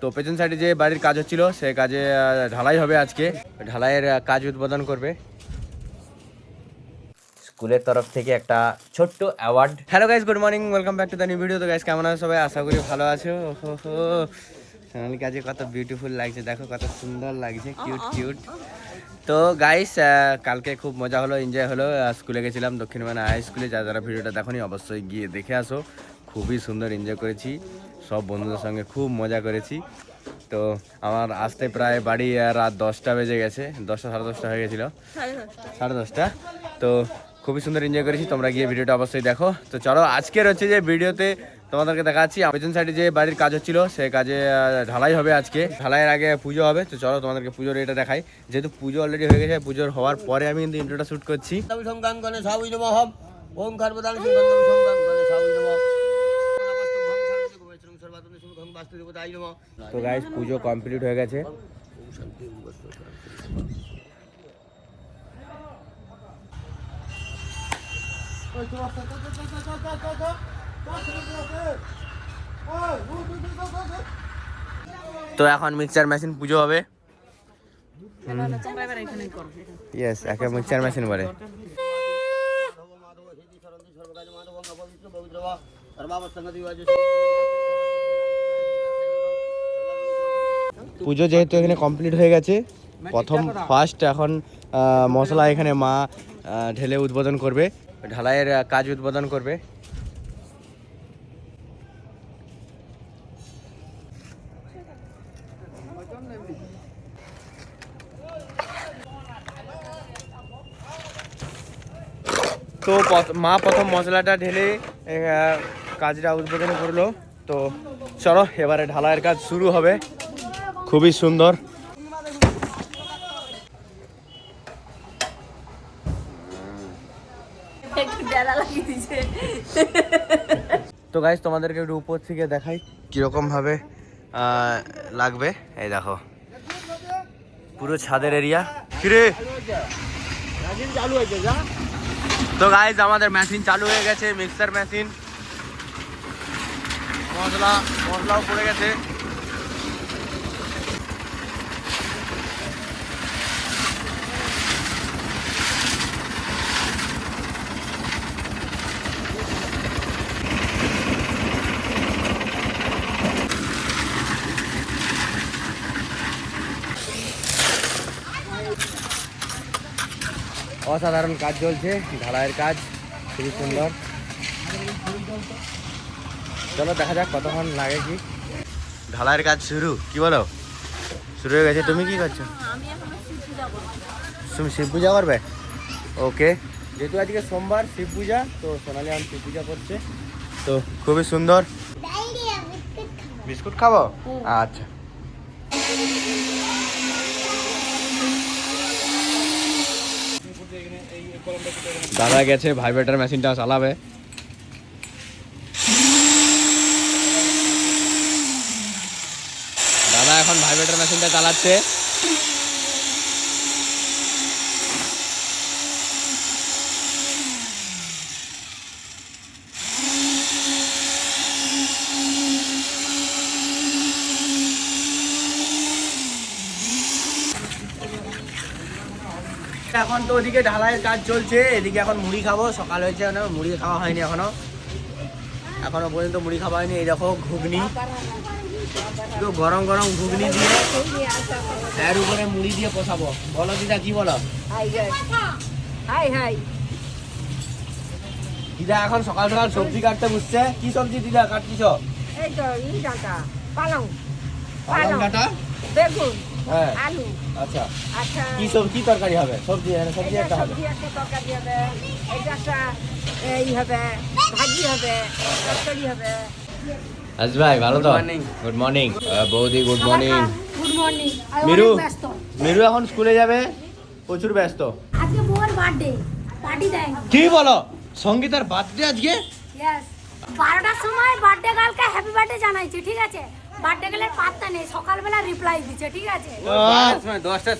তো পেছন সাইডে যে বাড়ির কাজ হচ্ছিল, সে কাজে ঢালাই হবে আজকে। ঢালাইয়ের কাজ উদ্বোধন করবে। স্কুলের তরফ থেকে একটা ছোট্ট award hello guys good morning welcome back to the new video তো গাইস কেমন আছো সবাই? আশা করি ভালো আছো। সোনালি কাজে কত বিউটিফুল লাগছে। দেখো কত সুন্দর লাগছে। কিউট কিউট তো গাইস কালকে খুব মজা হলো এনজয় হলো। স্কুলে গেছিলাম দক্ষিণ মানা হাই স্কুলে যারা যারা ভিডিওটা দেখোনি, অবশ্যই গিয়ে দেখে আসো। খুবই সুন্দর এনজয় করেছি। সব বন্ধুদের সঙ্গে খুব মজা করেছি। তো আমার আসতে প্রায় বাড়ি রাত দশটা বেজে গেছে। দশটা সাড়ে দশটা হয়ে গেছিল। সাড়ে দশটা। তো খুবই সুন্দর এনজয় করেছি। তোমরা গিয়ে ভিডিওটা অবশ্যই দেখো। তো চলো আজকের হচ্ছে যে ভিডিওতে তোমাদেরকে দেখাচ্ছি পেছন সাইডে যে বাড়ির কাজ হচ্ছিল সে কাজে ঢালাই হবে আজকে। ঢালাইয়ের আগে পুজো হবে। তো চলো তোমাদেরকে পুজোর এটা দেখাই। যেহেতু পুজো অলরেডি হয়ে গেছে পুজোর হওয়ার পরে আমি কিন্তু ইন্ট্রোটা শ্যুট করছি। ওম তো গাইস পুজো কমপ্লিট হয়ে গেছে। তো এখন মিক্সচার মেশিন পুজো হবে। ইয়েস একে মিক্সচার মেশিন বলে। পুজো যেহেতু এখানে কমপ্লিট হয়ে গেছে, প্রথম ফার্স্ট এখন মশলা এখানে মা ঢেলে উদ্বোধন করবে, ঢালাইয়ের কাজ উদ্বোধন করবে। তো মা প্রথম মশলাটা ঢেলে কাজটা উদ্বোধন করল। তো চলো, এবারে ঢালাইয়ের কাজ শুরু হবে। খুবই সুন্দর। তো গাইজ তোমাদেরকে একটু উপর থেকে দেখাই কীরকম ভাবে লাগবে। এই দেখো। পুরো ছাদের এরিয়া কিরে? চালু হয়েছে যা তো গাইজ আমাদের মেশিন চালু হয়ে গেছে মিক্সার মেশিন মশলা, মশলাও পড়ে গেছে। অসাধারণ কাজ চলছে ঢালাইয়ের কাজ খুবই সুন্দর। চলো দেখা যাক কতক্ষণ লাগে কি। ঢালাইয়ের কাজ শুরু কি বলো? শুরু হয়ে গেছে তুমি কি করছ? আমি তুমি শিব পূজা করবে? ওকে। যেহেতু আজকে সোমবার শিব পূজা তো সোনালি এখন শিব পূজা করছে। তো খুবই সুন্দর। বিস্কুট খাব। আচ্ছা। দাদা গেছে ভাইব্রেটার মেশিনটা চালাবে। দাদা এখন ভাইব্রেটার মেশিনটা চালাচ্ছে। এখন তো ওদিকে ঢালাইয়ের কাজ চলছে এদিকে এখন মুড়ি খাব সকাল হয়েছে না মুড়ি খাওয়া হয়নি এখনও। এখনও পর্যন্ত মুড়ি খাওয়া হয়নি এই দেখো ঘুগনি। গরম গরম ঘুগনি দিয়ে এর উপরে মুড়ি দিয়ে পোষাবো বলো দিদা কি বলো? হাই হাই দিদা এখন সকাল সকাল সবজি কাটতে বুঝছে কি সবজি দিদা কাটতিছ? এই তো ই ডাটা পালং। পালং ডাঁটা? বেগুন। হ্যাঁ। আলু। আচ্ছা। আচ্ছা। কি সব কি তরকারি হবে? সবজি সবজি একটা হবে? সবজি একটা তরকারি হবে। এটা একটা এই হবে ভাজি হবে তরকারি হবে। আজ ভাই ভালো তো? গুড মর্নিং বৌদি good morning good morning Miru Miru এখন স্কুলে যাবে? প্রচুর ব্যস্ত। আজকে বউয়ের বার্থডে পার্টি দেয় কি বলো? সঙ্গীতার বার্থডে আজকে? ইয়েস বারোটার সময় বার্থডে গার্লকে হ্যাপি বার্থডে জানাইছে ঠিক আছে? বার্থডে পাত্তা নেই সকালবেলা রিপ্লাই দিচ্ছে ঠিক আছে? দশটা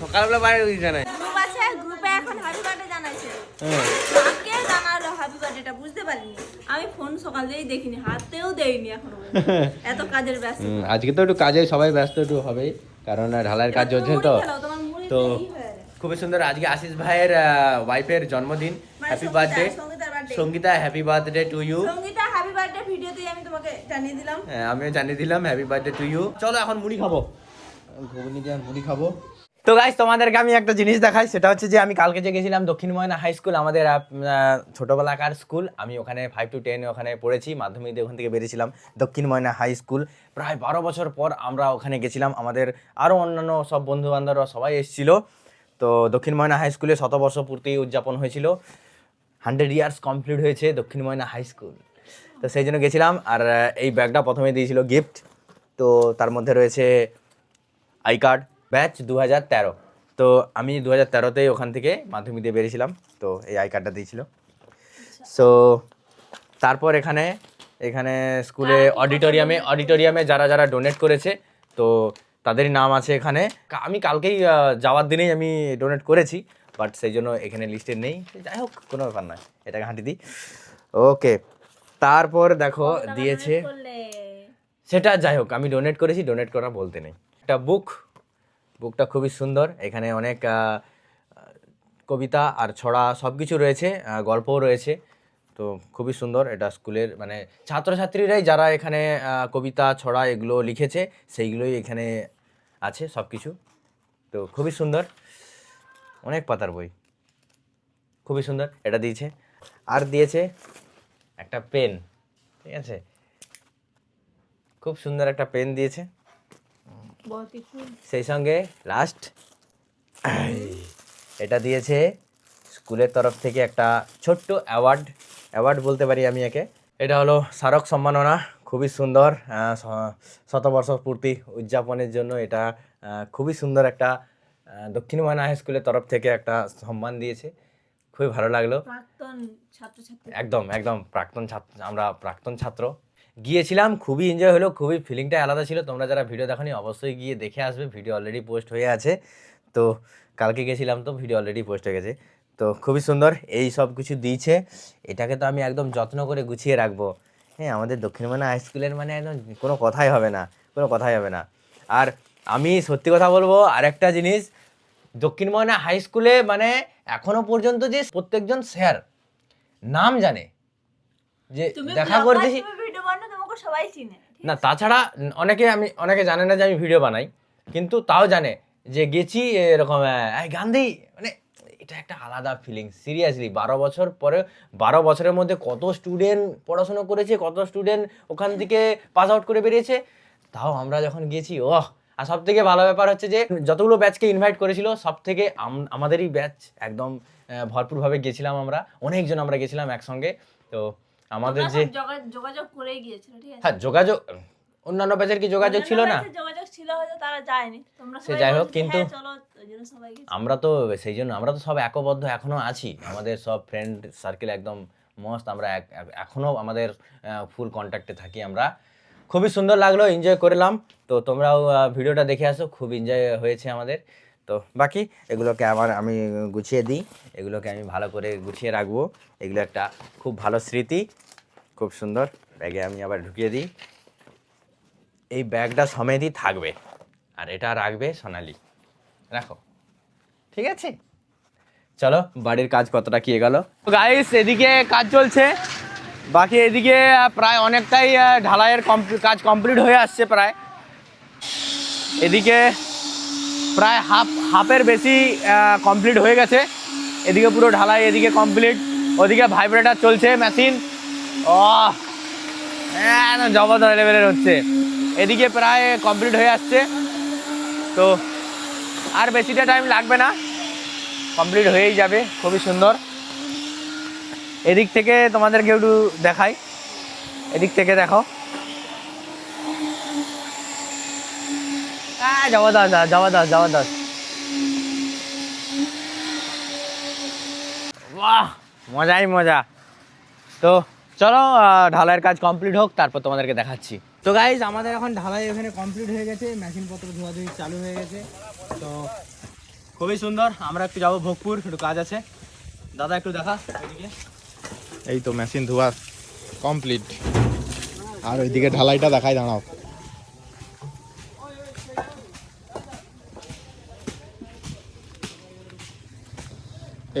সকালবেলা বাইরে জানাই গ্রুপ আছে গ্রুপে এখন হ্যাপি বার্থডে জানাইছে। কাকে জানালো হ্যাপি বার্থডেটা বুঝতে পারিনি। আমি ফোন সকাল থেকেই দেখিনি হাতেও দেইনি এখনও। এত কাজের ব্যস্ত। আজকে তো একটু কাজে সবাই ব্যস্ত একটু হবেই কারণ ঢালাইয়ের কাজ চলছে তো। তো। খুবই সুন্দর আজকে আশিস ভাইয়ের ওয়াইফের জন্মদিন। মানে happy birthday সঙ্গীতার Sangeeta happy birthday to you Sangeeta happy birthday ভিডিওতেই আমি তোমাকে জানিয়ে দিলাম। হ্যাঁ আমিও জানিয়ে দিলাম হ্যাপি বার্থডে টু ইউ চলো এখন মুড়ি খাব। ঘুগনি দিয়ে মুড়ি খাব। তো গাইস তোমাদেরকে আমি একটা জিনিস দেখাই, সেটা হচ্ছে যে আমি কালকে যে গেছিলাম দক্ষিণ ময়না হাই স্কুল আমাদের ছোটবেলাকার স্কুল আমি ওখানে ফাইভ টু টেন ওখানে পড়েছি, মাধ্যমিক দিয়ে ওখান থেকে বেরিয়েছিলাম দক্ষিণ ময়না হাই স্কুল প্রায় বারো বছর পর আমরা ওখানে গেছিলাম, আমাদের আরও অন্যান্য সব বন্ধু বান্ধবরা সবাই এসেছিল। তো দক্ষিণ ময়না হাই স্কুলে শতবর্ষ পূর্তি উদযাপন হয়েছিল। হান্ড্রেড ইয়ার্স কমপ্লিট হয়েছে দক্ষিণ ময়না হাই স্কুল তো সেই জন্য গেছিলাম আর এই ব্যাগটা প্রথমে দিয়েছিল গিফট তো তার মধ্যে রয়েছে আই কার্ড ব্যাচ দু হাজার তেরো। তো আমি দু হাজার তেরোতেই ওখান থেকে মাধ্যমিক দিয়ে বেরিয়েছিলাম তো এই আই কার্ডটা দিয়েছিল। সো তারপর এখানে এখানে স্কুলে অডিটোরিয়ামে অডিটোরিয়ামে যারা যারা ডোনেট করেছে তো তাদেরই নাম আছে এখানে। আমি কালকেই যাওয়ার দিনেই আমি ডোনেট করেছি বাট সেই জন্য এখানে লিস্টে নেই। যাই হোক কোনো ব্যাপার নয় এটাকে হাঁটি দিই। ওকে তারপর দেখো দিয়েছে সেটা যাই হোক আমি ডোনেট করেছি ডোনেট করা বলতে নেই। একটা বুক বুকটা খুবই সুন্দর। এখানে অনেক কবিতা আর ছড়া সব কিছু রয়েছে গল্পও রয়েছে। তো খুবই সুন্দর এটা স্কুলের মানে ছাত্রছাত্রীরাই যারা এখানে কবিতা ছড়া এগুলো লিখেছে সেইগুলোই এখানে আছে সব কিছু তো খুবই সুন্দর। অনেক পাতার বই। খুবই সুন্দর এটা দিয়েছে। আর দিয়েছে একটা পেন ঠিক আছে? খুব সুন্দর একটা পেন দিয়েছে। সেই সঙ্গে লাস্ট এটা দিয়েছে স্কুলের তরফ থেকে একটা ছোট্ট অ্যাওয়ার্ড অ্যাওয়ার্ড বলতে পারি আমি একে। এটা হলো স্মারক সম্মাননা খুবই সুন্দর শতবর্ষ পূর্তি উদযাপনের জন্য এটা খুবই সুন্দর একটা দক্ষিণ ময়না হাই স্কুলের তরফ থেকে একটা সম্মান দিয়েছে। খুবই ভালো লাগল। প্রাক্তন ছাত্রছাত্রী। একদম একদম প্রাক্তন ছাত্র আমরা প্রাক্তন ছাত্র। গিয়েছিলাম খুবই এনজয় হলো খুবই ফিলিংটা আলাদা ছিল। তোমরা যারা ভিডিও দেখোনি অবশ্যই গিয়ে দেখে আসবে ভিডিও অলরেডি পোস্ট হয়ে আছে। তো কালকে গেছিলাম তো ভিডিও অলরেডি পোস্ট হয়ে গেছে। তো খুবই সুন্দর এই সব কিছু দিয়েছে। এটাকে তো আমি একদম যত্ন করে গুছিয়ে রাখব। হ্যাঁ আমাদের দক্ষিণ মানা হাই স্কুলের মানে একদম কোনো কথাই হবে না কোনো কথাই হবে না। আর আমি সত্যি কথা বলব আরেকটা জিনিস দক্ষিণ ময়না হাই স্কুলে মানে এখনও পর্যন্ত যে প্রত্যেকজন স্যার নাম জানে যে দেখা সবাই চিনে না তাছাড়া অনেকে আমি অনেকে জানে না যে আমি ভিডিও বানাই কিন্তু তাও জানে যে গেছি এরকম গান্ধী মানে এটা একটা আলাদা ফিলিং সিরিয়াসলি বারো বছর পরে বারো বছরের মধ্যে কত স্টুডেন্ট পড়াশুনো করেছে কত স্টুডেন্ট ওখান থেকে পাস আউট করে বেরিয়েছে তাও আমরা যখন গেছি ওহ আর সব থেকে ভালো ব্যাপার হচ্ছে যে যতগুলো ব্যাচকে ইনভাইট করেছিল সব থেকে আমাদেরই ব্যাচ একদম ভরপুরভাবে গেছিলাম আমরা। অনেকজন আমরা গেছিলাম একসঙ্গে। তো আমাদের যে যোগাযোগ করেই গিয়েছিল ঠিক আছে? হ্যাঁ যোগাযোগ অন্যান্য ব্যাচের কি যোগাযোগ ছিল না? যোগাযোগ ছিল হয়তো তারা যায়নি। তোমরা সে যাই হোক, কিন্তু- হ্যাঁ, আমরা তো সেই জন্য আমরা তো সব একবদ্ধ এখনও আছি। আমাদের সব ফ্রেন্ড সার্কেল একদম মস্ত আমরা এখনও আমাদের ফুল কন্ট্যাক্টে থাকি আমরা। খুবই সুন্দর লাগল এনজয় করলাম। তো তোমরাও ভিডিওটা দেখে আসো, খুব এনজয় হয়েছে আমাদের। তো বাকি, এগুলোকে আমার আমি গুছিয়ে দিই। এগুলোকে আমি ভালো করে গুছিয়ে রাখব। এগুলো একটা খুব ভালো স্মৃতি, খুব সুন্দর। ব্যাগে আমি আবার ঢুকিয়ে দিই। এই ব্যাগটা সমেতই থাকবে। আর এটা রাখবে সোনালি। রাখো। ঠিক আছে? চলো, বাড়ির কাজ কতটা কি এগোলো? গাইস এদিকে কাজ চলছে। বাকি এদিকে প্রায় অনেকটাই ঢালাইয়ের কাজ কমপ্লিট হয়ে আসছে প্রায়। এদিকে প্রায় হাফ, হাফের বেশি কমপ্লিট হয়ে গেছে। এদিকে পুরো ঢালাই, এদিকে কমপ্লিট ওদিকে ভাইব্রেটার চলছে মেশিন ও একদম জবরদস্ত লেভেলের হচ্ছে। এদিকে প্রায় কমপ্লিট হয়ে আসছে। তো আর বেশিটা টাইম লাগবে না। কমপ্লিট হয়েই যাবে, খুবই সুন্দর। এদিক থেকে তোমাদেরকে একটু দেখাই। এদিক থেকে দেখো। হ্যাঁ জবরদস্ত জবরদস্ত জবরদস্ত। বাহ মজাই মজা। তো চলো ঢালাইয়ের কাজ কমপ্লিট হোক তারপর তোমাদেরকে দেখাচ্ছি। তো গাইজ আমাদের এখন ঢালাই এখানে কমপ্লিট হয়ে গেছে মেশিন পত্র ধোয়াধুয়ি চালু হয়ে গেছে। তো খুবই সুন্দর আমরা একটু যাব ভোগপুর একটু কাজ আছে। দাদা একটু দেখা। এই তো মেশিন ধোয়া কমপ্লিট আর ওইদিকে ঢালাইটা দেখাই দাঁড়াও।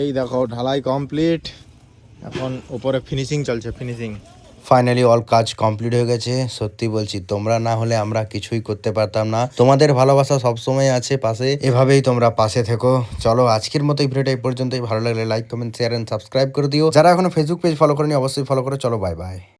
এই দেখো, ঢালাই কমপ্লিট এখন উপরে ফিনিশিং চলছে ফিনিশিং ফাইনালি অল কাজ কমপ্লিট হয়ে গেছে। সত্যি বলছি, তোমরা না হলে আমরা কিছুই করতে পারতাম না। তোমাদের ভালোবাসা সবসময় আছে পাশে, এভাবেই তোমরা পাশে থেকো। চলো, আজকের মতো এই ভিডিওটা এই পর্যন্তই। ভালো লাগলে like comment share and subscribe করে দিও। যারা এখনও ফেসবুক পেজ ফলো করেনি, অবশ্যই ফলো করো। চলো বাই বাই